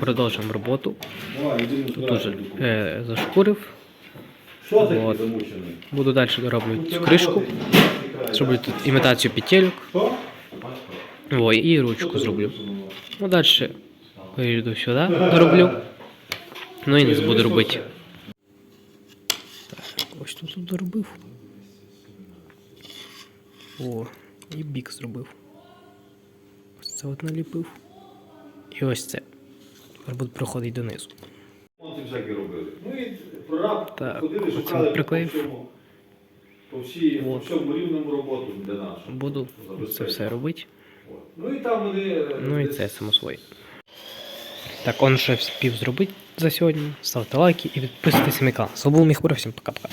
продовжуємо роботу. Тут уже е, зашкурив. От. Буду далі дороблювати цю кришку. Зроблю тут імітацію петельок. Ой, і ручку зроблю. Ну далі вийду сюди, дороблю. Ну і низ буду робити. Так, ось тут доробив. О, і бік зробив. Ось це от наліпив. І ось це. Буду проходити донизу. Всякі робили. Ну і прораб Так, ходили, оце шукали приклеїв. по всьому, по, всій, по От. всьому рівному роботу для нашого. Буду це все робити. От. Ну і там вони... е, Ну і десь- це само своє. Так, он ще вспів зробити за сьогодні. Ставте лайки і підписуйтесь на мій канал. З вами був Міхура, всім пока-пока.